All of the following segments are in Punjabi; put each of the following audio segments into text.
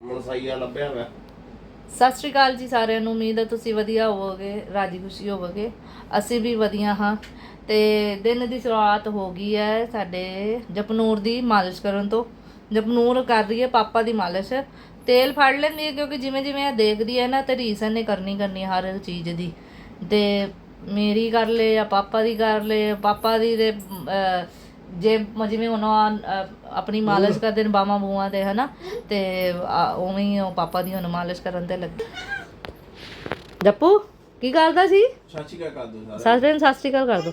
ਮਨਸਾਈਆ ਲੱਭਿਆ ਹੋਇਆ। ਸਤਿ ਸ਼੍ਰੀ ਅਕਾਲ ਜੀ ਸਾਰਿਆਂ ਨੂੰ, ਉਮੀਦ ਹੈ ਤੁਸੀਂ ਵਧੀਆ ਹੋਵੋਗੇ, ਰਾਜੀ ਖੁਸ਼ੀ ਹੋਵੋਗੇ। ਅਸੀਂ ਵੀ ਵਧੀਆ ਹਾਂ ਤੇ ਦਿਨ ਦੀ ਸ਼ੁਰੂਆਤ ਹੋ ਗਈ ਹੈ ਸਾਡੇ ਜਪਨੂਰ ਦੀ ਮਾਲਿਸ਼ ਕਰਨ ਤੋਂ। ਜਪਨੂਰ ਕਰ ਰਹੀ ਹੈ ਪਾਪਾ ਦੀ ਮਾਲਿਸ਼। ਤੇਲ ਫੜ ਲੈਂਦੀ ਹੈ ਕਿਉਂਕਿ ਜਿਵੇਂ ਜਿਵੇਂ ਇਹ ਦੇਖਦੀ ਹੈ ਨਾ ਤੇ ਰੀਸਨ ਨੇ ਕਰਨੀ ਕਰਨੀ ਹਰ ਚੀਜ਼ ਦੀ। ਤੇ ਮੇਰੀ ਕਰ ਲੈ ਜਾਂ ਪਾਪਾ ਦੀ ਕਰ ਲੈ ਪਾਪਾ ਦੀ ਤੇ ਜੇ ਮ- ਜਿਵੇਂ ਹੁਣ ਉਹ, ਅਹ, ਆਪਣੀ ਮਾਲਿਸ਼ ਕਰਦੇ ਨੇ ਬਾਵਾਂ ਬੂਆਂ ਤੇ ਹਨਾ? ਤੇ ਉਵੇਂ ਹੀ ਉਹ ਪਾਪਾ ਦੀ ਹੁਣ ਮਾਲਿਸ਼ ਕਰਨ ਤੇ ਲੱਗੇ। ਜੱਪੂ ਕੀ ਕਰਦਾ ਸੀ? ਚਾਚੀ ਕਾ ਕਰ ਦੋ ਸਾਰੇ ਸਾਸਰੇ ਨੂੰ ਸਤਿ ਸ਼੍ਰੀ ਅਕਾਲ ਕਰ ਦੋ।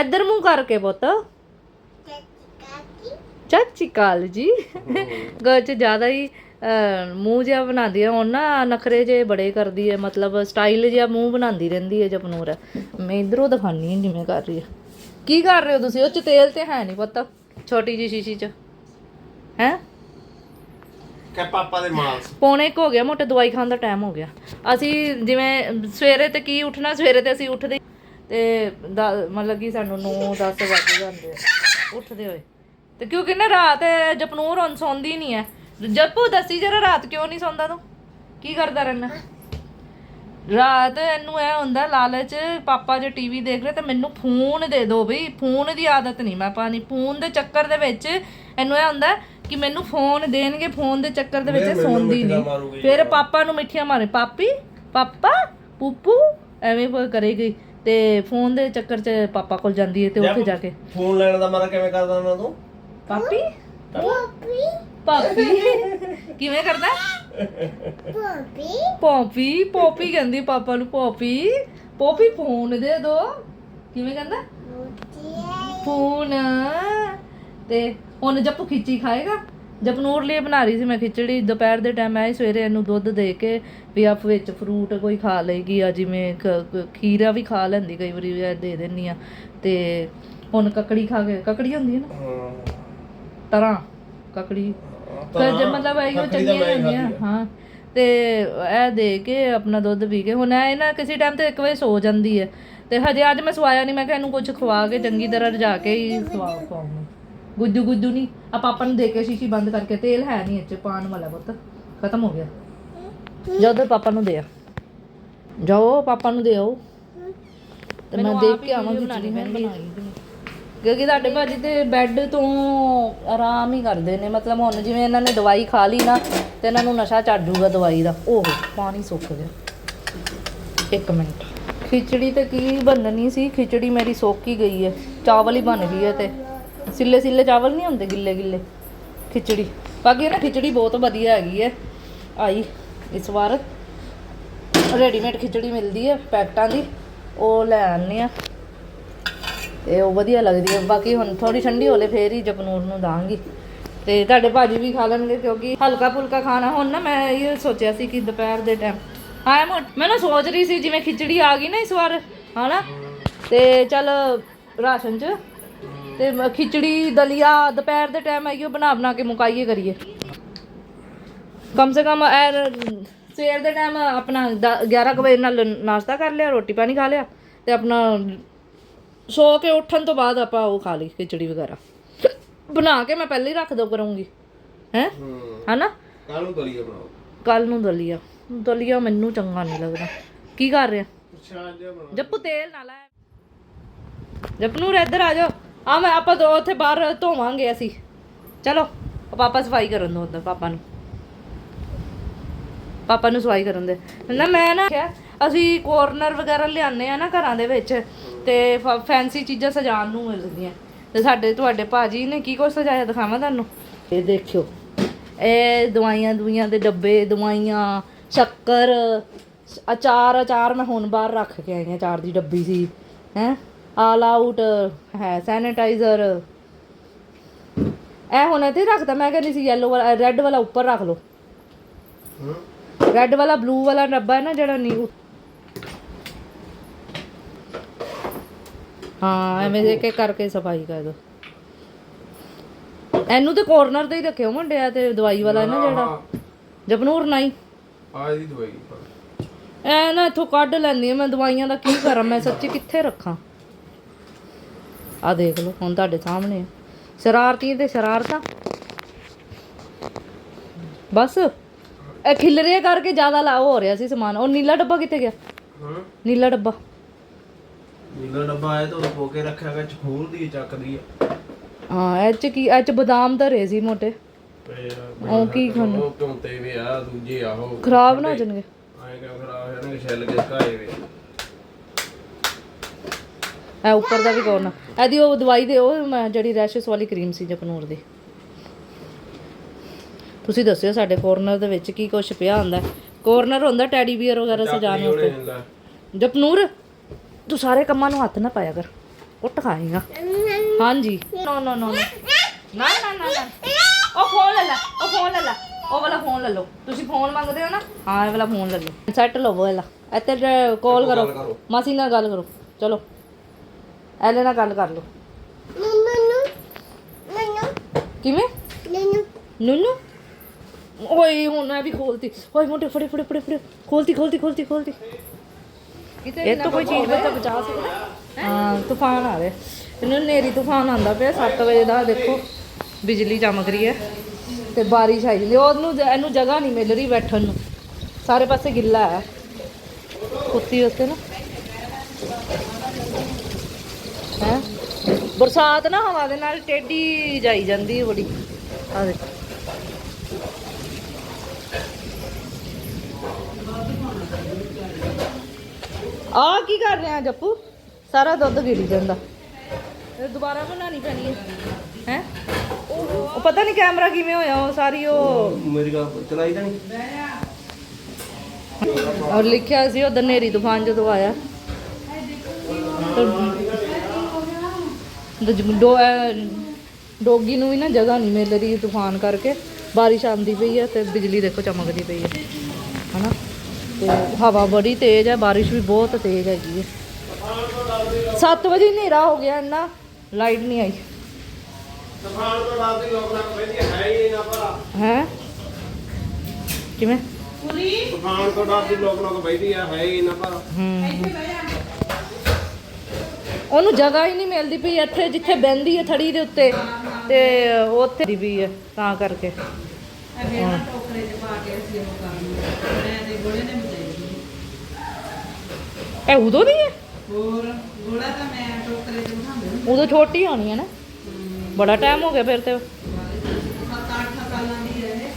ਇੱਧਰ ਮੂੰਹ ਕਰਕੇ ਪੁੱਤ। ਚਾਚੀ ਕਾਲ ਜੀ। ਗੱਲ ਚ ਜ਼ਿਆਦਾ ਹੀ ਮੂੰਹ ਜਿਹਾ ਬਣਾਉਂਦੀ ਹੈ ਹੁਣ ਨਾ ਨਖਰੇ ਜੇ ਬੜੇ ਕਰਦੀ ਹੈ ਮਤਲਬ ਸਟਾਈਲ ਜਿਹਾ ਮੂੰਹ ਬਣਾਉਂਦੀ ਰਹਿੰਦੀ ਹੈ ਜਪਨੂਰ। ਮੈਂ ਇਧਰੋਂ ਦਿਖਾਨੀ ਹਾਂ ਜਿਵੇਂ ਕਰ ਰਹੀ ਹੈ ਕੀ ਕਰ ਰਹੇ ਹੋ ਤੁਸੀਂ? ਉਹ ਚ ਤੇਲ ਤੇ ਹੈ ਨਹੀਂ ਪਤਾ ਛੋਟੀ ਜੀ ਸ਼ੀਸ਼ੀ ਚ। ਹੈ? ਕਹ ਪਾਪਾ ਦੇ ਮਾਲਸ। ਪੌਣੇ ਕੁ ਹੋ ਗਿਆ ਮੋਟੇ ਦਵਾਈ ਖਾਣ ਦਾ ਟਾਈਮ ਹੋ ਗਿਆ। ਅਸੀਂ ਜਿਵੇਂ ਸਵੇਰੇ ਤੇ ਕੀ ਉੱਠਣਾ ਸਵੇਰੇ ਤੇ ਅਸੀਂ ਉੱਠਦੇ ਤੇ ਮਤਲਬ ਕਿ ਸਾਨੂੰ 9 10 ਵੱਜ ਜਾਂਦੇ ਆ। ਉੱਠਦੇ ਹੋਏ। ਤੇ ਕਿਉਂਕਿ ਨਾ ਰਾਤ ਜਪਨੂਰ ਹੁਣ ਸੌਂਦੀ ਨਹੀਂ ਹੈ। ਜਪੂ ਦੱਸੀ ਜਰਾ ਰਾਤ ਕਿਉਂ ਨਹੀਂ ਸੌਂਦਾ ਤੂੰ? ਕੀ ਕਰਦਾ ਰਹਿਣਾ ਰਾਤ ਇਹਨੂੰ ਇਹ ਹੁੰਦਾ ਲਾਲਚ ਪਾਪਾ ਜੇ ਟੀਵੀ ਦੇਖ ਰਹੇ ਤਾਂ ਮੈਨੂੰ ਫੋਨ ਦੇ ਦਿਓ ਬਈ ਫੋਨ ਦੀ ਆਦਤ ਨਹੀਂ ਮੈਂ ਪਾਣੀ ਫੋਨ ਦੇ ਚੱਕਰ ਦੇ ਵਿੱਚ ਇਹਨੂੰ ਇਹ ਹੁੰਦਾ ਕਿ ਮੈਨੂੰ ਫੋਨ ਦੇਣਗੇ ਫੋਨ ਦੇ ਚੱਕਰ ਦੇ ਵਿੱਚ ਸੌਂਦੀ ਨਹੀਂ। ਫਿਰ ਪਾਪਾ ਨੂੰ ਮਿੱਠੀਆਂ ਮਾਰੇ ਪਾਪੀ ਪਾਪਾ ਪੂਪੂ ਐਵੇਂ ਕਰੇਗੀ ਤੇ ਫੋਨ ਦੇ ਚੱਕਰ 'ਚ ਪਾਪਾ ਕੋਲ ਜਾਂਦੀ ਹੈ ਤੇ ਉੱਥੇ ਜਾ ਕੇ। ਫੋਨ ਲੈਣ ਦਾ ਮਾਰਾ ਕਿਵੇਂ ਕਰਦਾ ਉਹਨਾਂ ਤੂੰ? ਪਾਪੀ? ਪਾਪੀ? ਕਿਵੇਂ ਕਰਦਾ? ਪੋਪੀ ਪੋਪੀ ਕਹਿੰਦੀ ਪਾਪਾ ਨੂੰ ਪੋਪੀ ਪੋਪੀ ਫੋਨ ਦੇ ਦੋ। ਕਿਵੇਂ ਕਹਿੰਦਾ? ਫੋਨ। ਤੇ ਹੁਣ ਜੱਪੂ ਖਿੱਚੀ ਖਾਏਗਾ? ਜਪਨੂਰ ਲਈ ਬਣਾ ਰਹੀ ਸੀ ਮੈਂ ਖਿਚੜੀ। ਦੁਪਹਿਰ ਦੇ ਟਾਈਮ ਆਏ ਸਵੇਰੇ ਇਹਨੂੰ ਦੁੱਧ ਦੇ ਕੇ ਵੀ ਆਪ ਵਿੱਚ ਫਰੂਟ ਕੋਈ ਖਾ ਲਏਗੀ ਆ ਜਿਵੇਂ ਖੀਰਾ ਵੀ ਖਾ ਲੈਂਦੀ ਕਈ ਵਾਰੀ ਇਹ ਦੇ ਦਿੰਨੀ ਆ। ਤੇ ਹੁਣ ਕਕੜੀ ਖਾ ਕੇ ਕਕੜੀ ਹੁੰਦੀ ਹੈ ਨਾ? ਹਾਂ। ਤਰ੍ਹਾਂ ਕਕੜੀ। ਫਿਰ ਜੇ ਮਤਲਬ ਇਹ ਚੰਗੀਆਂ ਨਹੀਂ ਹੁੰਦੀਆਂ ਹਾਂ। ਤੇ ਇਹ ਦੇ ਕੇ ਆਪਣਾ ਦੁੱਧ ਪੀ ਕੇ। ਹੁਣ ਇਹ ਨਾ ਕਿਸੇ ਟਾਈਮ ਤੇ ਇੱਕ ਵਜੇ ਸੋ ਜਾਂਦੀ ਹੈ। ਤੇ ਹਜੇ ਅੱਜ ਮੈਂ ਸਵਾਇਆ ਨਹੀਂ ਮੈਂ ਕਿਹਾ ਇਹਨੂੰ ਕੁਝ ਖਵਾ ਕੇ ਚੰਗੀ ਤਰ੍ਹਾਂ ਰਜਾ ਕੇ ਹੀ ਸਵਾ ਪਾਉਂਗੀ ਗੁੱਜੂ ਗੁੱਜੂ ਨਹੀਂ ਆ ਪਾਪਾ ਨੂੰ ਦੇ ਕੇ ਸ਼ੀਸ਼ੀ ਬੰਦ ਕਰਕੇ ਤੇਲ ਹੈ ਨਹੀਂ ਇੱਥੇ ਪਾਣ ਵਾਲਾ ਪੁੱਤ। ਖਤਮ ਹੋ ਗਿਆ। ਜਦੋਂ ਪਾਪਾ ਨੂੰ ਦੇ ਆ। ਜਾਓ ਪਾਪਾ ਨੂੰ ਦੇ ਆਓ। ਤੇ ਮੈਂ ਦੇਖ ਕੇ ਆਵਾਂਗੀ ਮੈਂ ਬਣਾਈ ਕਿਉਂਕਿ ਤੁਹਾਡੇ ਭਾਜੀ ਤੇ ਬੈੱਡ ਤੋਂ ਆਰਾਮ ਹੀ ਕਰਦੇ ਨੇ, ਮਤਲਬ ਹੁਣ ਜਿਵੇਂ ਇਹਨਾਂ ਨੇ ਦਵਾਈ ਖਾ ਲਈ ਨਾ, ਤੇ ਇਹਨਾਂ ਨੂੰ ਨਸ਼ਾ ਚੜ ਜੂਗਾ ਦਵਾਈ ਦਾ। ਉਹ ਪਾਣੀ ਸੁੱਕ ਗਿਆ। ਇੱਕ ਮਿੰਟ। ਖਿਚੜੀ ਤੇ ਕੀ ਬਣਨੀ ਸੀ? ਖਿਚੜੀ ਮੇਰੀ ਸੁੱਕ ਹੀ ਗਈ ਹੈ। ਚਾਵਲ ਹੀ ਬਣ ਗਈ ਹੈ ਤੇ। ਸਿੱਲੇ ਸਿੱਲੇ ਚਾਵਲ ਨਹੀਂ ਹੁੰਦੇ, ਗਿੱਲੇ ਗਿੱਲੇ? ਖਿਚੜੀ। ਬਾਕੀ ਨਾ ਖਿਚੜੀ ਬਹੁਤ ਵਧੀਆ ਹੈਗੀ ਹੈ। ਆਈ, ਇਸ ਵਾਰ। ਰੈਡੀਮੇਡ ਖਿਚੜੀ ਮਿਲਦੀ ਹੈ, ਪੈਕਟਾਂ ਦੀ। ਉਹ ਲੈ ਆਉਂਦੇ ਆ ਤੇ ਉਹ ਵਧੀਆ ਲੱਗਦੀ ਹੈ। ਬਾਕੀ ਹੁਣ ਥੋੜੀ ਠੰਡੀ ਹੋਲੇ ਫੇਰ ਹੀ ਜਪਨੂਰ ਨੂੰ ਦਾਂਗੀ। ਤੇ ਤੁਹਾਡੇ ਭਾਜੀ ਵੀ ਖਾ ਲੈਣਗੇ ਕਿਉਂਕਿ ਹਲਕਾ ਫੁਲਕਾ ਖਾਣਾ। ਹੁਣ ਨਾ ਮੈਂ ਇਹ ਸੋਚਿਆ ਸੀ ਕਿ ਦੁਪਹਿਰ ਦੇ ਟਾਈਮ ਹਾਂ ਮੈਂ ਮੈਂ ਨਾ ਸੋਚ ਰਹੀ ਸੀ ਜਿਵੇਂ ਖਿਚੜੀ ਆ ਗਈ ਨਾ ਇਸ ਵਾਰ, ਹਨਾ? ਤੇ ਚੱਲ ਰਾਸ਼ਨ ਚ। ਤੇ ਖਿਚੜੀ, ਦਲੀਆ, ਦੁਪਹਿਰ ਦੇ ਟਾਈਮ ਆਈਓ ਬਣਾ ਬਣਾ ਕੇ ਮੁਕਾਈਏ ਕਰੀਏ। ਕਮ ਸੇ ਕਮ ਐ ਸਵੇਰ ਦੇ ਟਾਈਮ ਆਪਣਾ ਦ- 11 ਕੁ ਵਜੇ ਨਾਲ ਨਾਸ਼ਤਾ ਕਰ ਲਿਆ, ਰੋਟੀ ਪਾਣੀ ਖਾ ਲਿਆ ਤੇ ਆਪਣਾ ਸੋ ਕੇ ਉੱਠਣ ਤੋਂ ਬਾਅਦ ਆਪਾਂ ਉਹ ਖਾ ਲਈ ਖਿਚੜੀ ਵਗੈਰਾ। ਬਣਾ ਕੇ ਮੈਂ ਪਹਿਲੇ ਹੀ ਰੱਖ ਦੋ ਕਰੂੰਗੀ। ਹੈ? ਹਨਾ? ਕੱਲ ਨੂੰ ਦਲੀਆ ਬਣਾਓ। ਕੱਲ ਨੂੰ ਦਲੀਆ। ਦਲੀਆ ਮੈਨੂੰ ਚੰਗਾ ਨਹੀਂ ਲੱਗਦਾ। ਕੀ ਕਰ ਰਿਹਾ? ਜੱਪੂ ਤੇਲ ਨਾ ਲਾਇਆ। ਜਪਨੂਰ ਇੱਧਰ ਆ ਜਾਓ। ਆ ਮੈਂ ਆਪਾਂ ਦੋ ਉੱਥੇ ਬਾਹਰ ਧੋਵਾਂਗੇ ਅਸੀਂ। ਚਲੋ ਪਾਪਾ ਸਫ਼ਾਈ ਕਰਨ ਦੋ ਉੱਧਰ ਪਾਪਾ ਨੂੰ। ਪਾਪਾ ਨੂੰ ਸਫ਼ਾਈ ਕਰਨ ਦੇ। ਨਾ ਮੈਂ ਨਾ ਕਿਹਾ ਅਸੀਂ ਕੋਰਨਰ ਵਗੈਰਾ ਲਿਆਉਂਦੇ ਆ ਨਾ ਘਰਾਂ ਦੇ ਵਿੱਚ। ਤੇ ਫੈਂਸੀ ਚੀਜ਼ਾਂ ਸਜਾਉਣ ਨੂੰ ਮਿਲਦੀਆਂ। ਤੇ ਸਾਡੇ ਤੁਹਾਡੇ ਭਾਜੀ ਨੇ ਕੀ ਕੁਛ ਸਜਾਇਆ ਦਿਖਾਵਾਂ ਤੁਹਾਨੂੰ? ਇਹ ਦੇਖਿਓ। ਇਹ ਦਵਾਈਆਂ ਦੁਈਆਂ ਦੇ ਡੱਬੇ ਦਵਾਈਆਂ ਸ਼ੱਕਰ ਅਚਾਰ ਅਚਾਰ ਮੈਂ ਹੁਣ ਬਾਹਰ ਰੱਖ ਕੇ ਆਈ ਹਾਂ ਅਚਾਰ ਦੀ ਡੱਬੀ ਸੀ ਹੈ? ਆਲ ਆਊਟ ਹੈ ਸੈਨੀਟਾਈਜ਼ਰ ਇਹ ਹੁਣ ਇੱਥੇ ਰੱਖਦਾ ਮੈਂ ਕਹਿੰਦੀ ਸੀ yellow ਵਾਲਾ ਰੈੱਡ ਵਾਲਾ ਉੱਪਰ ਰੱਖ ਲਓ। ਹੂੰ। ਰੈੱਡ ਵਾਲਾ ਬਲੂ ਵਾਲਾ ਡੱਬਾ ਹੈ ਨਾ ਜਿਹੜਾ ਨਹੀਂ ਹਾਂ ਐਵੇਂ ਦੇ ਕੇ ਕਰਕੇ ਸਫ਼ਾਈ ਕਰ ਦੋ। ਇਹਨੂੰ ਤੇ ਕੋਰਨਰ ਤੇ ਹੀ ਰੱਖਿਓ ਮੁੰਡਿਆ ਤੇ ਦਵਾਈ ਵਾਲਾ ਨਾ ਜਿਹੜਾ। ਜਪਨੂਰ ਨਹੀਂ ਆ ਇਹਦੀ ਦਵਾਈ ਐ ਨਾ ਇੱਥੋਂ ਕੱਢ ਲੈਂਦੀ ਆ ਮੈਂ ਦਵਾਈਆਂ ਦਾ ਕੀ ਕਰਾਂ ਮੈਂ ਸੱਚੀ ਕਿੱਥੇ ਰੱਖਾਂ? ਆ ਦੇਖ ਲਓ ਹੁਣ ਤੁਹਾਡੇ ਸਾਹਮਣੇ ਆ। ਸ਼ਰਾਰਤੀ ਤੇ ਸ਼ਰਾਰਤਾਂ। ਬਸ ਇਹ ਖਿਲਰੇ ਕਰਕੇ ਜ਼ਿਆਦਾ ਲਾ ਹੋ ਰਿਹਾ ਸੀ ਸਮਾਨ। ਉਹ ਨੀਲਾ ਡੱਬਾ ਕਿੱਥੇ ਗਿਆ? ਹਾਂ। ਨੀਲਾ ਡੱਬਾ। ਨੀਲਾ ਡੱਬਾ ਆਇਆ ਤਾਂ ਉਹ ਪੋ ਕੇ ਰੱਖਿਆ ਗਿਆ ਚ ਖੋਲਦੀ ਚੱਕਦੀ ਆ। ਹਾਂ ਇਹ ਚ ਕੀ ਇਹ ਚ ਬਦਾਮ ਧਰੇ ਸੀ ਮੋਟੇ। ਤੇ ਉਹ ਕੀ ਖਾਣਾ ਉਹ ਧੁੰਤੇ ਵੀ ਆ ਦੂਜੇ ਆ ਉਹ। ਖਰਾਬ ਨਾ ਹੋ ਜਾਣਗੇ। ਆਏ ਕਿਉਂ ਖਰਾਬ ਹੋ ਜਾਣਗੇ ਛਿੱਲ ਕੇ ਘਾਏ ਵੇ। ਇਹ ਉੱਪਰ ਦਾ ਵੀ ਕੋਨਾ ਇਹਦੀ ਉਹ ਦਵਾਈ ਦੇ ਉਹ ਮੈਂ ਜਿਹੜੀ ਰੈਸ਼ਸ ਵਾਲੀ ਕਰੀਮ ਸੀ ਜਪਨੂਰ ਦੀ। ਤੁਸੀਂ ਦੱਸਿਓ ਸਾਡੇ ਕੋਰਨਰ ਦੇ ਵਿੱਚ ਕੀ ਕੁਛ ਪਿਆ ਹੁੰਦਾ। ਕੋਰਨਰ ਹੁੰਦਾ ਟੈਡੀ ਬੀਅਰ ਵਗੈਰਾ ਸਜਾਉਣ ਵਾਸਤੇ। ਜਪਨੂਰ? ਤੂੰ ਸਾਰੇ ਕੰਮਾਂ ਨੂੰ ਹੱਥ ਨਾ ਪਾਇਆ ਕਰ। ਕੁੱਟ ਖਾਏਗਾ। ਹਾਂਜੀ। ਨੋ ਨੋ ਨੋ ਨਾ। ਨਾ ਨਾ ਨਾ ਉਹ ਫੋਨ ਲੈ ਲੈ ਉਹ ਫੋਨ ਲੈ ਲੈ। ਉਹ ਵਾਲਾ ਫੋਨ ਲੈ ਲਓ। ਤੁਸੀਂ ਫੋਨ ਮੰਗਦੇ ਹੋ ਨਾ? ਹਾਂ ਇਹ ਵਾਲਾ ਫੋਨ ਲੈ ਲਓ। ਸੈੱਟ ਲਵੋ ਵਾਲਾ। ਇੱਥੇ ਕਾਲ ਕਰੋ। ਕਰੋ। ਮਾਸੀ ਨਾਲ ਗੱਲ ਕਰੋ। ਚਲੋ। ਐਲੇ ਨਾਲ ਗੱਲ ਕਰ ਲਓ। ਕਿਵੇਂ? ਨੁਨੂ? ਓਏ ਹੁਣ ਇਹ ਵੀ ਖੋਲਤੀ। ਓਏ ਮੋਟੇ ਫੜੇ ਫੜੇ ਫੜੇ ਫੜੇ। ਖੋਲਤੀ ਖੋਲਤੀ ਖੋਲਤੀ ਖੋਲਤੀ। ਇਹ ਤਾਂ ਕੋਈ ਚੀਜ਼ ਬੱਚਾ ਬਚਾ ਸਕਦਾ? ਹਾਂ ਤੂਫਾਨ ਆ ਰਿਹਾ। ਇਹਨੂੰ ਨੇਰੀ ਤੂਫਾਨ ਆਂਦਾ ਪਿਆ 7 ਵਜੇ ਦਾ ਦੇਖੋ ਬਿਜਲੀ ਚਮਕ ਰਹੀ ਹੈ ਤੇ ਬਾਰਿਸ਼ ਆਈ ਜਾਂਦੀ ਉਹਨੂੰ ਇਹਨੂੰ ਜਗ੍ਹਾ ਨਹੀਂ ਮਿਲ ਰਹੀ ਬੈਠਣ ਨੂੰ। ਸਾਰੇ ਪਾਸੇ ਗਿੱਲਾ ਹੈ। ਕੁੱਤੀ ਉੱਤੇ ਨਾ। ਹੈ? ਬਰਸਾਤ ਨਾ ਹਵਾ ਦੇ ਨਾਲ ਟੇਢੀ ਜਾਈ ਜਾਂਦੀ ਬੜੀ। ਆ ਦੇਖ। ਆ ਕੀ ਕਰ ਰਿਹਾ ਜੱਪੂ? ਸਾਰਾ ਦੁੱਧ ਗਿਰੀ ਜਾਂਦਾ। ਇਹ ਦੁਬਾਰਾ ਬਣਾਣੀ ਪੈਣੀ ਹੈ। ਹੈ? ਉਹ ਪਤਾ ਨਹੀਂ ਕੈਮਰਾ ਕਿਵੇਂ ਹੋਇਆ ਉਹ ਸਾਰੀ ਉਹ ਮੇਰੀ ਗੱਲ ਚਲਾਈ ਤਾਂ ਨਹੀਂ? ਔਰ ਲਿਖਿਆ ਸੀ ਉਹ ਦਨੇਰੀ ਤੂਫਾਨ ਜਦੋਂ ਆਇਆ। ਡੋ ਡੋਗੀ ਨੂੰ ਵੀ ਨਾ ਜਗ੍ਹਾ ਨਹੀਂ ਮਿਲ ਰਹੀ ਤੂਫਾਨ ਕਰਕੇ। ਬਾਰਿਸ਼ ਆਉਂਦੀ ਪਈ ਹੈ ਤੇ ਬਿਜਲੀ ਦੇਖੋ ਚਮਕਦੀ ਪਈ ਹੈ। ਹਨਾ? ਤੇ ਹਵਾ ਬੜੀ ਤੇਜ਼ ਹੈ, ਬਾਰਿਸ਼ ਵੀ ਬਹੁਤ ਤੇਜ਼ ਹੈਗੀ ਹੈ। 7 ਵਜੇ ਹਨੇਰਾ ਹੋ ਗਿਆ, ਇੰਨਾ ਲਾਈਟ ਨਹੀਂ ਆਈ। ਤੂਫਾਨ ਤੋਂ ਡਰਦੀ ਲੋਕ ਨਾ ਕਹਿੰਦੀ ਹੈ? ਹੀ ਨਾ ਭਲਾ ਹੈ ਕਿਵੇਂ? ਤੂਫਾਨ ਤੋਂ ਡਰਦੀ ਲੋਕ ਲੋਕ ਬੈਠੀ ਹੈ। ਹੀ ਨਾ ਭਲਾ ਉਹਨੂੰ ਜਗ੍ਹਾ ਹੀ ਨਹੀਂ ਮਿਲਦੀ ਪਈ, ਇੱਥੇ ਜਿੱਥੇ ਬਹਿੰਦੀ ਹੈ ਥੜੀ ਦੇ ਉੱਤੇ, ਤੇ ਉੱਥੇ ਦੀ ਵੀ ਹੈ, ਤਾਂ ਕਰਕੇ। ਇਹ ਉਦੋਂ ਦੀ ਹੈ? ਹੋਰ ਗੋਲਾ ਤਾਂ ਮੈਂ ਟੋਕਰੇ ਚ ਬਿਠਾਉਂਦੀ ਉਦੋਂ ਛੋਟੀ ਹੋਣੀ ਹੈ ਨਾ? ਬੜਾ ਟਾਈਮ ਹੋ ਗਿਆ ਫਿਰ ਤੇ। 7-8 ਸਾਲਾਂ ਦੀ ਹੈ ਇਹ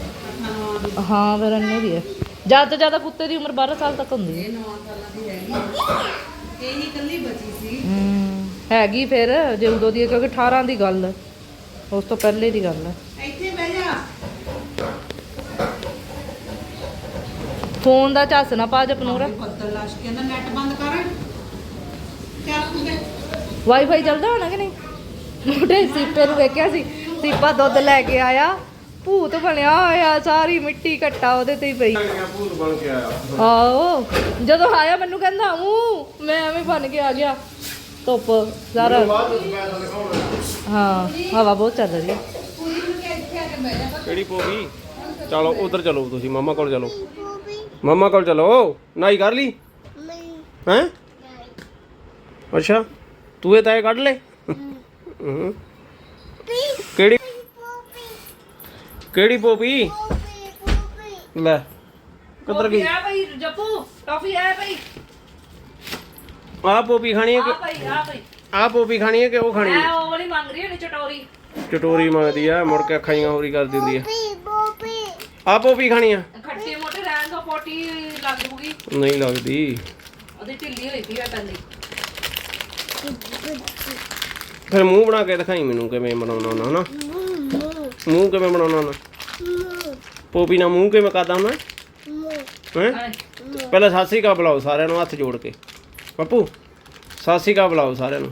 8-9 ਦੀ। ਹਾਂ ਫਿਰ ਇੰਨੇ ਦੀ ਹੈ। ਜ਼ਿਆਦਾ ਤੋਂ ਜ਼ਿਆਦਾ ਕੁੱਤੇ ਦੀ ਉਮਰ 12 ਸਾਲ ਤੱਕ ਹੁੰਦੀ ਹੈ। ਇਹ 9 ਸਾਲਾਂ ਦੀ ਹੈਗੀ। ਇਹ ਹੀ ਇਕੱਲੀ ਬਚੀ ਸੀ। ਹੂੰ ਹੈਗੀ ਫਿਰ ਜੇ ਉਦੋਂ ਦੀ ਹੈ, ਕਿਉਂਕਿ 18 ਦੀ ਗੱਲ ਹੈ। ਉਸ ਤੋਂ ਪਹਿਲੇ ਦੀ ਗੱਲ ਹੈ। ਇੱਥੇ ਫੋਨ ਦਾ ਝੱਸ ਨਾ ਪਾ ਜਪਨੂਰ। ਬੱਦਲ ਲਾਸ਼ ਕਹਿੰਦਾ ਨੈਟ ਬੰਦ ਕਰ। ਚੱਲ ਤੂੰ ਗਏ ਵਾਈਫਾਈ ਚੱਲਦਾ ਹੋਣਾ ਕਿ ਨਹੀਂ? ਮੋਟੇ ਸੀਪੇ ਨੂੰ ਵੇਖਿਆ ਸੀ ਸੀਪਾ ਦੁੱਧ ਲੈ ਕੇ ਆਇਆ ਭੂਤ ਬਣਿਆ ਹੋਇਆ ਸਾਰੀ ਮਿੱਟੀ ਘੱਟਾ ਉਹਦੇ ਤੇ ਹੀ ਪਈ। ਕਿਆ ਭੂਤ ਬਣ ਕੇ ਆਇਆ। ਆਓ ਜਦੋਂ ਆਇਆ ਮੈਨੂੰ ਕਹਿੰਦਾ ਹੂੰ ਮੈਂ ਐਵੇਂ ਬਣ ਕੇ ਆ ਗਿਆ ਧੁੱਪ ਸਾਰਾ ਹਾਂ ਹਵਾ ਬਹੁਤ ਚੱਲ ਰਹੀ ਹੈ। ਕਿਹੜੀ ਪੋਗੀ? ਚਲੋ ਉਧਰ ਚਲੋ ਤੁਸੀਂ ਮੰਮਾ ਕੋਲ ਚਲੋ। ਮੰਮਾ ਕੋਲ ਚਲੋ। ਨਾਈ ਕਰ ਲਈ? ਹੈ? ਅੱਛਾ। ਤੂੰ ਇਹ ਤਾਂ ਕੱਢ ਲੈ। ਹੂੰ। ਕਿਹੜੀ? ਕਿਹੜੀ ਪੋਪੀ? ਲੈ। ਕਿੱਧਰ ਗਈ? ਆ ਭਾਈ ਜੱਪੂ। ਟਾਫੀ ਆ ਭਾਈ ਆਹ ਪੋਪੀ ਖਾਣੀ ਹੈ ਆ ਕਿ ਭਾਈ ਆ ਭਾਈ ਪੋਪੀ ਖਾਣੀ ਹੈ ਕਿ ਉਹ ਖਾਣੀ ਹੈ? ਐ ਉਹ ਵਾਲੀ ਮੰਗ ਰਹੀ ਹੈ ਚਟੋਰੀ। ਚਟੋਰੀ ਮੰਗਦੀ ਆ ਮੁੜ ਕੇ ਅੱਖਾਂ ਹੋਰੀ ਕਰ ਦਿੰਦੀ ਆ। ਆਹ ਪੋਪੀ ਖਾਣੀ ਆ ਖੱਟੀ ਮੋਟੇ ਰਹਿਣ ਤੋਂ ਪੋਟੀ ਲੱਗ ਜੂਗੀ ਨਹੀਂ ਲੱਗਦੀ। ਉਹਦੀ ਢਿੱਲੀ ਹੋਈ ਪਈ ਆ ਟੰਨੀ ਫਿਰ ਮੂੰਹ ਬਣਾ ਕੇ ਦਿਖਾਈ ਮੈਨੂੰ ਕਿਵੇਂ ਬਣਾਉਣਾ ਹੁੰਦਾ ਹਨਾ ਮੂੰਹ ਕਿਵੇਂ ਬਣਾਉਣਾ ਹੁੰਦਾ ਪੋਪੀ ਨਾਲ ਮੂੰਹ ਕਿਵੇਂ ਕਰਦਾ ਹੁੰਦਾ ਹੈ? ਪਹਿਲਾਂ ਸਤਿ ਸ੍ਰੀ ਅਕਾਲ ਬੁਲਾਓ ਸਾਰਿਆਂ ਨੂੰ ਹੱਥ ਜੋੜ ਕੇ। ਪੱਪੂ ਸਤਿ ਸ੍ਰੀ ਅਕਾਲ ਬੁਲਾਓ ਸਾਰਿਆਂ ਨੂੰ।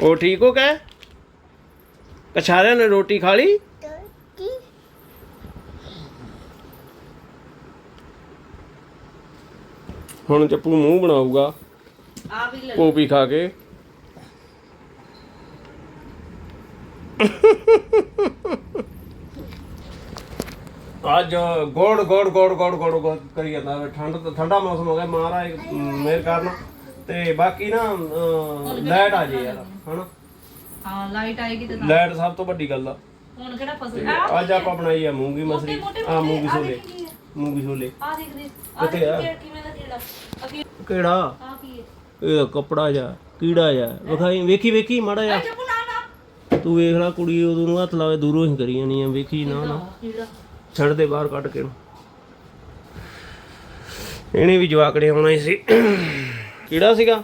ਉਹ ਠੀਕ ਹੋ ਕਹੇ ਕਛਾਰਿਆਂ ਨੇ ਰੋਟੀ ਖਾ ਲਈ? ਹੁਣ ਚੱਪੂ ਮੂੰਹ ਬਣਾਊਗਾ। ਆ ਵੀ ਲੈ ਪੋਪੀ ਖਾ ਕੇ। ਅੱਜ ਗੋੜ ਗੋੜ ਗੋੜ ਗੋੜ ਗੋੜ ਗੋੜ ਕਰੀ ਜਾਂਦਾ ਵੇ। ਠੰਡ ਤਾਂ ਠੰਡਾ ਮੌਸਮ ਹੋ ਗਿਆ ਮਹਾਰਾਜ ਮੇਰੇ ਕਾਰਨ। ਤੇ ਬਾਕੀ ਨਾ ਲਾਈਟ ਆ ਜੇ ਯਾਰ ਹਨਾ? ਹਾਂ ਲਾਈਟ ਆਏਗੀ ਤੇ ਲਾਈਟ ਸਭ ਤੋਂ ਵੱਡੀ ਗੱਲ ਆ। ਹੁਣ ਕਿਹੜਾ ਫਸਲ ਆ ਅੱਜ ਆਪਾਂ ਬਣਾਈ ਆ ਮੂੰਗੀ ਮਸਰੀ। ਆ ਮੂੰਗੀ ਹੈ ਮੂੰਗੀ ਛੋਲੇ। ਆ ਦੇਖ ਦੇ। ਆ ਕਿੱਥੇ ਆ? ਕੀ- ਕਿਵੇਂ ਦਾ ਕੀੜਾ ਆ ਕੀ ਕਿਹੜਾ? ਆ ਕੀ ਹੈ? ਇਹ ਕੱਪੜਾ ਜਾ ਕੀੜਾ ਜਾ ਵਿਖਾਈ ਵੇਖੀ ਵੇਖੀ ਮਾੜਾ ਜਾ ਜੱਪੂ ਨਾ ਨਾ ਤੂੰ ਵੇਖ ਲੈ ਕੁੜੀ ਉਦੋਂ ਨੂੰ ਹੱਥ ਲਾਵੇ ਦੂਰੋਂ ਹੀ ਕਰੀ ਜਾਣੀ ਆ ਵੇਖੀ ਨਾ ਨਾ। ਛੱਡ ਦੇ ਬਾਹਰ ਕੱਢ ਕੇ। ਇਹਨੇ ਵੀ ਜਵਾਕੜੇ ਆਉਣਾ ਹੀ ਸੀ। ਕੀੜਾ ਸੀਗਾ?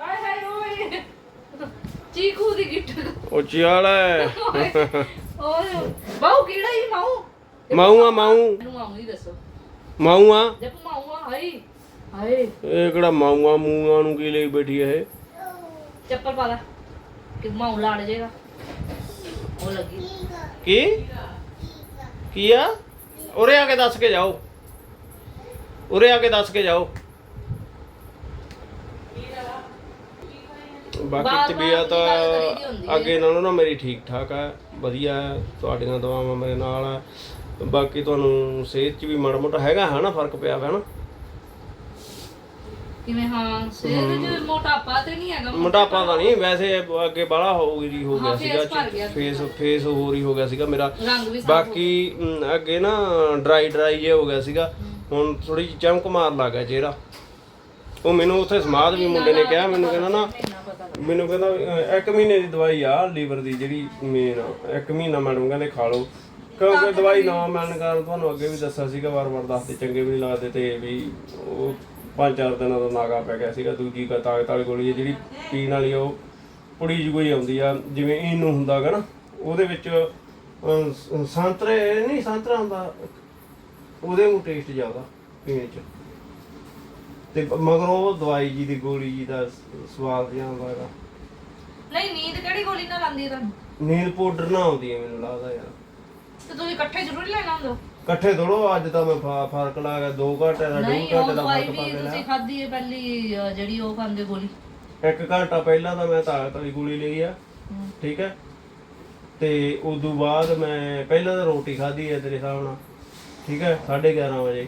ਆਏ ਹਾਏ ਓਏ ਚੀਕੂ ਦੀ ਗਿੱਟ। ਉਹ ਚਾਲ ਹੈ। ਓਏ। ਮਾਊ ਆ ਮਾਊ ਮੈਨੂੰ ਮਾਉ ਹੀ ਦੱਸੋ। ਮਾਊ ਆ? ਆ ਹਾਏ। ਹਾਏ। ਇਹ ਕਿਹੜਾ ਮਾਊਆ ਮੂਆਂ ਨੂੰ ਕੀ ਲਈ ਬੈਠੀ ਹੈ ਇਹ? ਚੱਪਲ ਪਾ ਲੈ। ਕਿ ਮਾਉ ਲੜ ਜਾਏਗਾ ਉਹ ਲੱਗੀ। ਕੀ? ਕੀ ਆ? ਉਰੇ ਆ ਕੇ ਦੱਸ ਕੇ ਜਾਓ। ਉਰੇ ਆ ਕੇ ਦੱਸ ਕੇ ਜਾਓ। ਬਾਕੀ ਤਬੀਅਤ ਅੱਗੇ ਨਾਲੋਂ ਨਾ ਮੇਰੀ ਠੀਕ ਠਾਕ ਹੈ ਵਧੀਆ ਹੈ ਤੁਹਾਡੀਆਂ ਦੁਆਵਾਂ ਮੇਰੇ ਨਾਲ ਹੈ ਬਾਕੀ ਤੁਹਾਨੂੰ ਸਿਹਤ 'ਚ ਵੀ ਮਾੜਾ ਮੋਟਾ ਹੈਗਾ ਹੈ ਨਾ ਫ਼ਰਕ ਪਿਆ ਹੈ ਨਾ? ਕਿਵੇਂ ਹਾਂ ਸਿਰ ਚ ਮੋਟਾਪਾ ਤੇ ਨਹੀਂ ਹੈਗਾ ਮੋਟਾਪਾ। ਤਾਂ ਨਹੀਂ ਵੈਸੇ ਅੱਗੇ ਬਾਹਲਾ ਹੋ ਗਈ ਹੋ ਗਿਆ ਹਾਂ, face ਭਰ ਸੀਗਾ। ਗਿਆ ਫੇਸ ਫੇਸ ਹੋਰ ਹੀ ਹੋ ਗਿਆ ਸੀਗਾ ਮੇਰਾ। ਰੰਗ ਵੀ ਸਾਫ਼ ਬਾਕੀ ਮ, ਅੱਗੇ ਨਾ ਡਰਾਈ ਡਰਾਈ ਹੋ ਗਿਆ ਸੀਗਾ ਹੁਣ ਥੋੜੀ ਜਿਹੀ ਚਮਕ ਮਾਰ ਲੱਗ ਗਿਆ ਚਿਹਰਾ। ਉਹ ਮੈਨੂੰ ਉੱਥੇ ਸਮਾਦ ਵੀ ਮੁੰਡੇ ਨੇ ਕਿਹਾ ਮੈਨੂੰ ਕਹਿੰਦਾ ਨਾ। ਮੈਨੂੰ ਕਹਿੰਦਾ ਇੱਕ ਮਹੀਨੇ ਦੀ ਦਵਾਈ ਆ ਲੀਵਰ ਦੀ ਜਿਹੜੀ ਮੇਨ ਇੱਕ ਮਹੀਨਾ ਮੈਡਮ ਕਹਿੰਦੇ ਖਾ ਲਓ। ਕਿਉਂਕਿ ਦਵਾਈ ਨਾ ਮਿਲਣ ਕਾਰਨ ਤੁਹਾਨੂੰ ਅੱਗੇ ਵੀ ਦੱਸਿਆ ਸੀਗਾ ਵਾਰ-ਵਾਰ ਦੱਸਦੇ ਚੰਗੇ ਵੀ ਨਹੀਂ ਲੱਗਦੇ ਤੇ ਵੀ ਉਹ ਪੰਜ ਚਾਰ ਦਿਨਾਂ ਦਾ ਨਾਗਾ ਪੈ ਗਿਆ ਸੀਗਾ ਦੂਜੀ ਕ ਤਾਕਤ ਵਾਲੀ ਗੋਲੀ ਹੈ ਜਿਹੜੀ ਪੀਣ ਵਾਲੀ ਉਹ ਪੁੜੀ ਜਿਹੀ ਕੋਈ ਆਉਂਦੀ ਆ ਜਿਵੇਂ ਇਹਨੂੰ ਹੁੰਦਾਗਾ ਨਾ ਉਹਦੇ ਵਿੱਚ ਅਹ, ਸੰਤਰੇ ਨਹੀਂ ਸੰਤਰਾ ਹੁੰਦਾ ਉਹਦੇ ਨੂੰ ਟੇਸਟ ਜ਼ਿਆਦਾ ਪੀਣ ਚ। ਤੇ ਮਗਰ ਉਹ ਦਵਾਈ ਜੀ ਦੀ ਗੋਲੀ ਜੀ ਦਾ ਸ- ਸਵਾਦ ਜਿਹਾ ਆਉਂਦਾ ਹੈਗਾ। ਨਹੀਂ ਨੀਂਦ ਕਿਹੜੀ ਗੋਲੀ ਨਾਲ ਆਉਂਦੀ ਹੈ ਤੁਹਾਨੂੰ? ਨੀਂਦ ਪਾਊਡਰ ਨਾ ਆਉਂਦੀ ਹੈ ਮੈਨੂੰ ਲੱਗਦਾ ਯਾਰ। ਤੇ ਤੁਸੀਂ ਇਕੱਠੇ ਜ਼ਰੂਰ ਲੈਣਾ ਹੁੰਦਾ? ਇਕੱਠੇ ਥੋੜੋ ਅੱਜ ਤਾਂ ਮੈਂ ਫਾ- ਫ਼ਰਕ ਲਾ ਗਿਆ 2 ਘੰਟੇ ਦਾ 2 ਨਹੀਂ ਘੰਟੇ ਦਾ ਦਵਾਈ ਫ਼ਰਕ ਪਾ ਵੀ ਕੇ ਤੁਸੀਂ ਖਾਧੀ ਹੈ ਪਹਿਲੀ ਅਹ, ਜਿਹੜੀ ਉਹ ਖਾਂਦੇ ਗੋਲੀ। ਲਿਆ ਇੱਕ ਘੰਟਾ ਪਹਿਲਾਂ ਤਾਂ ਮੈਂ ਤਾਕਤ ਵਾਲੀ ਗੋਲੀ ਲਈ ਆ ਠੀਕ ਹੈ? ਤੇ ਉਦੋਂ ਬਾਅਦ ਮੈਂ ਪਹਿਲਾਂ ਤਾਂ ਰੋਟੀ ਖਾਧੀ ਹੈ ਤੇਰੇ ਹਿਸਾਬ ਨਾਲ ਠੀਕ ਹੈ? 11:30 ਵਜੇ।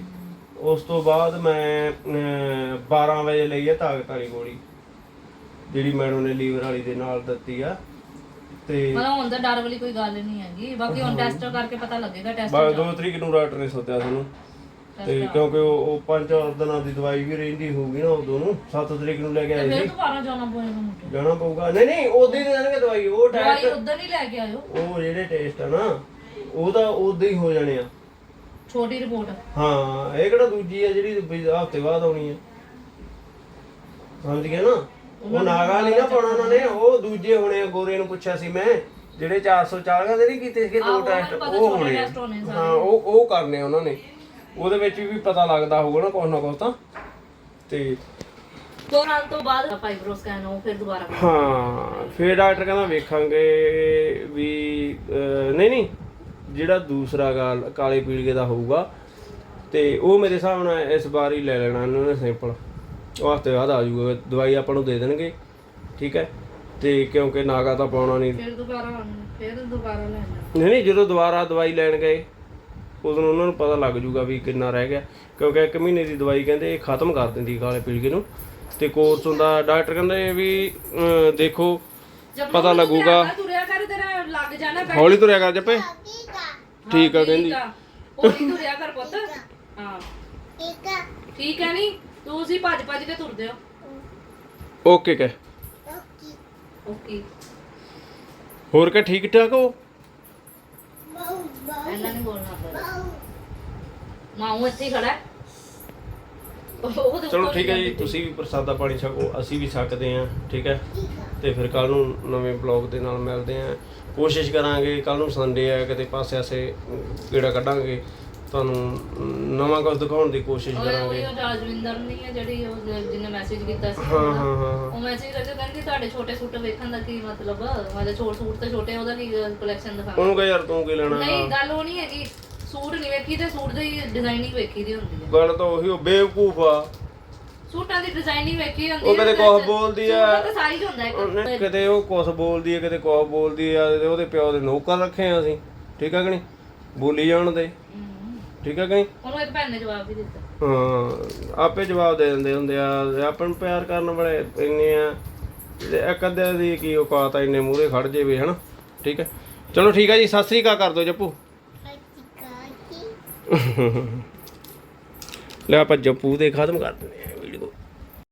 ਉਸ ਤੋਂ ਬਾਅਦ ਮੈਂ ਅਹ, 12 ਵਜੇ ਲਈ ਹੈ ਤਾਕਤ ਵਾਲੀ ਗੋਲੀ ਜਿਹੜੀ ਮੈਡਮ ਨੇ ਲੀਵਰ ਵਾਲੀ ਦੇ ਨਾਲ ਦਿੱਤੀ ਆ। ਤੇ ਮਤਲਬ ਹੁਣ ਤਾਂ ਡਰ ਵਾਲੀ ਕੋਈ ਗੱਲ ਨਹੀਂ ਹੈਗੀ। ਬਾਕੀ ਹੁਣ ਟੈਸਟ ਕਰਕੇ ਪਤਾ ਲੱਗੇਗਾ ਟੈਸਟ ਬਾਅਦ 2 ਤਰੀਕ ਨੂੰ ਡਾਕਟਰ ਨੇ ਸੋਧਿਆ ਸਾਨੂੰ। ਤੇ ਕਿਉਂਕਿ ਉਹ ਉਹ ਪੰਜ ਚਾਰ ਦਿਨਾਂ ਦੀ ਦਵਾਈ ਵੀ ਰਹਿੰਦੀ ਹੋਊਗੀ ਨਾ ਉਦੋਂ ਨੂੰ 7 ਤਰੀਕ ਨੂੰ ਲੈ ਕੇ ਆਏ ਫਿਰ ਸੀ। ਦੁਬਾਰਾ ਜਾਣਾ ਪਏਗਾ ਮੁੰਡੇ ਜਾਣਾ ਪਊਗਾ। ਨਹੀਂ ਨਹੀਂ ਉਦੋਂ ਹੀ ਦੇ ਦੇਣਗੇ ਦਵਾਈ ਉਹ ਦਵਾਈ ਟੈਸਟ ਉਦੋਂ ਹੀ ਲੈ ਕੇ ਆਇਓ। ਉਹ ਜਿਹੜੇ ਟੈਸਟ ਆ ਨਾ ਉਹ ਤਾਂ ਉਦੋਂ ਹੀ ਹੋ ਜਾਣੇ ਆ। ਛੋਟੀ ਰਿਪੋਰਟ ਹਾਂ ਇਹ ਕਿਹੜਾ ਦੂਜੀ ਆ ਜਿਹੜੀ ਹਫ਼ਤੇ ਬਾਅਦ ਆਉਣੀ ਆ। ਸਮਝ ਗਿਆ ਨਾ ਉਹ ਨਾਗਾ ਨਹੀਂ ਨਾ ਪਾਉਣਾ ਉਹਨਾਂ ਨੇ ਉਹ ਦੂਜੇ ਹੋਣੇ ਆ ਗੋਰੇ ਨੂੰ ਪੁੱਛਿਆ ਸੀ ਮੈਂ ਜਿਹੜੇ 440 ਦੇ ਨਹੀਂ ਕੀਤੇ ਸੀਗੇ ਦੋ ਟੈਸਟ ਉਹ ਹੋਣੇ। ਆ। ਹਾਂ ਉਹ ਉਹ ਕਰਨੇ ਉਹਨਾਂ ਨੇ। ਉਹਦੇ ਵਿੱਚ ਵੀ ਪਤਾ ਲੱਗਦਾ ਹੋਊਗਾ ਨਾ ਕੁਛ ਨਾ ਕੁਛ ਤਾਂ। ਤੇ ਦੋ ਸਾਲ ਤੋਂ ਬਾਅਦ ਫਾਈਬਰੋ ਸਕੈਨ ਉਹ ਫਿਰ ਦੁਬਾਰਾ ਹਾਂ ਫਿਰ ਡਾਕਟਰ ਕਹਿੰਦਾ ਵੇਖਾਂਗੇ ਵੀ ਅਹ, ਨਹੀਂ ਨਹੀਂ ਜਿਹੜਾ ਦੂਸਰਾ ਗਾਲ ਕਾਲੇ ਪੀਲੀਏ ਦਾ ਹੋਊਗਾ ਤੇ ਉਹ ਮੇਰੇ ਹਿਸਾਬ ਨਾਲ ਇਸ ਵਾਰ ਹੀ ਲੈ ਲੈਣਾ ਇਹਨਾਂ ਨੇ ਸੈਂਪਲ ਉਹ ਹਫ਼ਤੇ ਬਾਅਦ ਆ ਜਾਊਗਾ ਦਵਾਈ ਆਪਾਂ ਨੂੰ ਦੇ ਦੇਣਗੇ ਠੀਕ ਹੈ? ਤੇ ਕਿਉਂਕਿ ਨਾਗਾ ਤਾਂ ਪਾਉਣਾ ਨਹੀਂ। ਫਿਰ ਦੁਬਾਰਾ ਫਿਰ ਦੁਬਾਰਾ ਲੈਣਾ ਨਹੀਂ ਨਹੀਂ ਜਦੋਂ ਦੁਬਾਰਾ ਦਵਾਈ ਲੈਣ ਗਏ ਉਦੋਂ ਉਹਨਾਂ ਨੂੰ ਪਤਾ ਲੱਗ ਜੂਗਾ ਵੀ ਕਿੰਨਾ ਰਹਿ ਗਿਆ। ਕਿਉਂਕਿ ਇੱਕ ਮਹੀਨੇ ਦੀ ਦਵਾਈ ਕਹਿੰਦੇ ਇਹ ਖਤਮ ਕਰ ਦਿੰਦੀ ਕਾਲੇ ਪੀਲੀਏ ਨੂੰ। ਤੇ ਕੋਰਸ ਹੁੰਦਾ ਡਾਕਟਰ ਕਹਿੰਦੇ ਵੀ ਦੇਖੋ ਪਤਾ ਲੱਗੂਗਾ। ਤੁਰਿਆ ਕਰ ਤੇਰਾ ਲੱਗ ਜਾਣਾ ਪੈ ਹੌਲੀ ਤੁਰਿਆ ਕਰ ਜੱਪੇ। ਠੀਕ ਆ ਕਹਿੰਦੀ। ਹੌਲੀ ਤੁਰਿਆ ਕਰ ਪੁੱਤ। ਹਾਂ। ਠੀਕ ਹੈ ਨਹੀਂ ਤੁਸੀਂ ਭੱਜ ਭੱਜ ਕੇ ਤੁਰਦੇ ਹੋ। ਓਕੇ ਕਹਿ। ਓਕੇ। ਹੋਰ ਕਿ ਠੀਕ ਠਾਕ ਹੋ? ਨਹੀਂ ਬੋਲਣਾ ਪਰ ਮਾਉ ਇੱਥੇ ਹੀ ਖੜਾ ਹੈ। ਉਹਦੇ ਚਲੋ ਠੀਕ ਹੈ ਜੀ ਤੁਸੀਂ ਵੀ ਪ੍ਰਸਾਦਾ ਪਾਣੀ ਛਕੋ ਅਸੀਂ ਵੀ ਛਕਦੇ ਆਂ ਠੀਕ ਹੈ। ਤੇ ਫਿਰ ਕੱਲ ਨੂੰ ਨਵੇਂ ਬਲੌਗ ਦੇ ਨਾਲ ਮਿਲਦੇ ਆਂ ਕੋਸ਼ਿਸ਼ ਕਰਾਂਗੇ ਕੱਲ ਨੂੰ ਸੰਡੇ ਆ ਕਿਤੇ ਪਾਸੇ ਆਸੇ ਕਿਹੜਾ ਕੱਢਾਂਗੇ। ਤੁਹਾਨੂੰ ਨਵਾਂ ਕੁਝ ਦਿਖਾਉਣ ਦੀ ਕੋਸ਼ਿਸ਼ ਕਰਾਂਗੇ। ਉਹ ਰਾਜਵਿੰਦਰ ਨਹੀਂ ਹੈ ਜਿਹੜੀ ਉਹ ਜਿਹਨੇ ਮੈਸੇਜ ਕੀਤਾ ਸੀ। ਹਾਂ ਹਾਂ ਹਾਂ ਹਾਂ। ਉਹ ਮੈਸੇਜ ਕਰਕੇ ਕਹਿੰਦੀ ਤੁਹਾਡੇ ਛੋਟੇ ਸੂਟ ਵੇਖਣ ਦਾ ਕੀ ਮਤਲਬ? ਮਤਲਬ ਛੋਟੇ ਸੂਟ ਤੇ ਛੋਟੇ ਉਹਦਾ ਕੀ ਕਲੈਕਸ਼ਨ ਦਿਖਾ? ਉਹਨੂੰ ਕਹ ਯਾਰ ਤੂੰ ਕੀ ਲੈਣਾ? ਨਹੀਂ ਗੱਲ ਉਹ ਨਹੀਂ ਹੈਗੀ। ਸੂਟ ਨਹੀਂ ਵੇਖੀ ਤੇ ਸੂਟ ਦੀ ਡਿਜ਼ਾਈਨਿੰਗ ਵੇਖੀ ਦੀ ਹੁੰਦੀ ਹੈ। ਗੱਲ ਤਾਂ ਉਹੀ ਉਹ ਬੇਵਕੂਫ ਆ। ਸੂਟਾਂ ਦੀ ਡਿਜ਼ਾਈਨਿੰਗ ਵੇਖੀ ਹੁੰਦੀ ਉਹ ਕਦੇ ਕੁਛ ਬੋਲਦੀ ਆ। ਸੂਟ ਦਾ ਸਾਈਜ਼ ਹੁੰਦਾ ਇੱਕ। ਉਹਨੇ ਕਿਤੇ ਉਹ ਕੁਛ ਬੋਲਦੀ ਹੈ ਕਿਤੇ ਕੁਛ ਬੋਲਦੀ ਆ ਤੇ ਉਹਦੇ ਪਿਓ ਦੇ ਨੌਕਰ ਰੱਖੇ ਆ ਅਸੀਂ। ਠੀਕ ਆ ਕਿ ਨਹੀਂ? ਬੋਲੀ ਜਾਣ ਦੇ। ਠੀਕ ਆ ਕਿ ਨਹੀਂ? ਉਹਨੂੰ ਇੱਕ ਭੈਣ ਨੇ ਜਵਾਬ ਵੀ ਦਿੱਤਾ। ਹਾਂ ਆਪੇ ਜਵਾਬ ਦੇ ਦਿੰਦੇ ਹੁੰਦੇ ਆ। ਆਪਾਂ ਨੂੰ ਪਿਆਰ ਕਰਨ ਵਾਲੇ ਇੰਨੇ ਆ। ਤੇ ਇੱਕ ਅੱਧੇ ਦੀ ਕੀ ਔਕਾਤ ਆ ਇੰਨੇ ਮੂਹਰੇ ਖੜ ਜੇ ਵੀ ਹਨਾ? ਠੀਕ ਹੈ ਚਲੋ ਠੀਕ ਆ ਜੀ ਸਤਿ ਸ੍ਰੀ ਅਕਾਲ ਕਰ ਦਿਓ ਜੱਪੂ। ਲੈ ਆਪਾਂ ਜੱਪੂ ਦੇ ਖਤਮ ਕਰ ਦਿੰਦੇ ਆ।